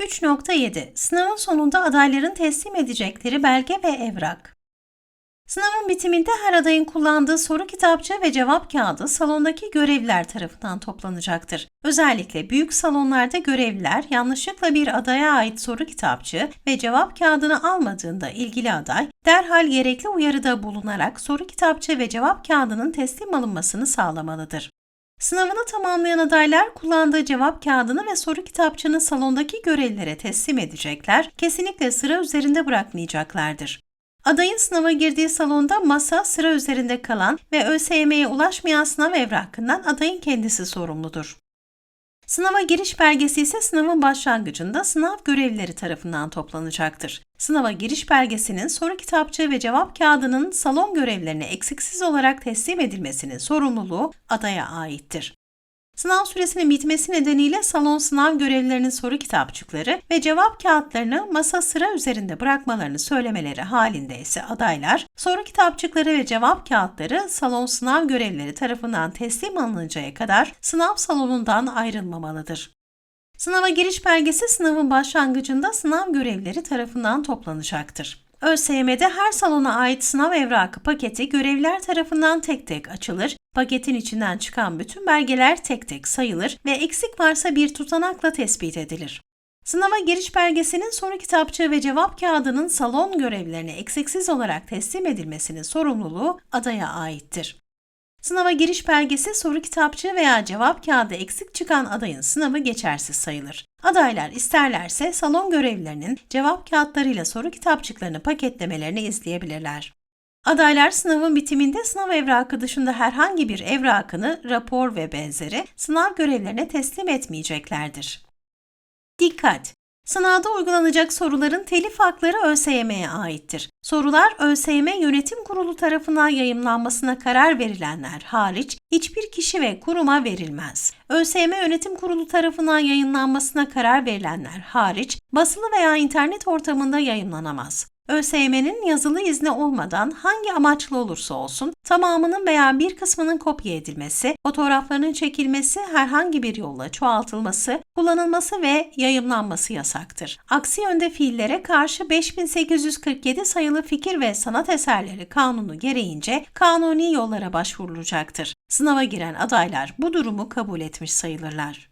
3.7 Sınavın sonunda adayların teslim edecekleri belge ve evrak. Sınavın bitiminde her adayın kullandığı soru kitapçığı ve cevap kağıdı salondaki görevliler tarafından toplanacaktır. Özellikle büyük salonlarda görevliler yanlışlıkla bir adaya ait soru kitapçığı ve cevap kağıdını almadığında ilgili aday derhal gerekli uyarıda bulunarak soru kitapçığı ve cevap kağıdının teslim alınmasını sağlamalıdır. Sınavını tamamlayan adaylar kullandığı cevap kağıdını ve soru kitapçığını salondaki görevlilere teslim edecekler, kesinlikle sıra üzerinde bırakmayacaklardır. Adayın sınava girdiği salonda masa sıra üzerinde kalan ve ÖSYM'ye ulaşmayan sınav evrakından adayın kendisi sorumludur. Sınava giriş belgesi ise sınavın başlangıcında sınav görevlileri tarafından toplanacaktır. Sınava giriş belgesinin soru kitapçığı ve cevap kağıdının salon görevlilerine eksiksiz olarak teslim edilmesinin sorumluluğu adaya aittir. Sınav süresinin bitmesi nedeniyle salon sınav görevlilerinin soru kitapçıkları ve cevap kağıtlarını masa sıra üzerinde bırakmalarını söylemeleri halinde ise adaylar soru kitapçıkları ve cevap kağıtları salon sınav görevlileri tarafından teslim alınıncaya kadar sınav salonundan ayrılmamalıdır. Sınava giriş belgesi sınavın başlangıcında sınav görevlileri tarafından toplanacaktır. ÖSYM'de her salona ait sınav evrakı paketi görevliler tarafından tek tek açılır, paketin içinden çıkan bütün belgeler tek tek sayılır ve eksik varsa bir tutanakla tespit edilir. Sınava giriş belgesinin soru kitapçığı ve cevap kağıdının salon görevlilerine eksiksiz olarak teslim edilmesinin sorumluluğu adaya aittir. Sınava giriş belgesi, soru kitapçığı veya cevap kağıdı eksik çıkan adayın sınavı geçersiz sayılır. Adaylar isterlerse salon görevlilerinin cevap kağıtlarıyla soru kitapçıklarını paketlemelerini izleyebilirler. Adaylar sınavın bitiminde sınav evrakı dışında herhangi bir evrakını, rapor ve benzeri sınav görevlerine teslim etmeyeceklerdir. Dikkat! Sınavda uygulanacak soruların telif hakları ÖSYM'ye aittir. Sorular ÖSYM Yönetim Kurulu tarafından yayımlanmasına karar verilenler hariç hiçbir kişi ve kuruma verilmez. ÖSYM Yönetim Kurulu tarafından yayınlanmasına karar verilenler hariç basılı veya internet ortamında yayımlanamaz. ÖSYM'nin yazılı izni olmadan hangi amaçlı olursa olsun tamamının veya bir kısmının kopya edilmesi, fotoğraflarının çekilmesi, herhangi bir yolla çoğaltılması, kullanılması ve yayımlanması yasaktır. Aksi yönde fiillere karşı 5847 sayılı fikir ve sanat eserleri kanunu gereğince kanuni yollara başvurulacaktır. Sınava giren adaylar bu durumu kabul etmiş sayılırlar.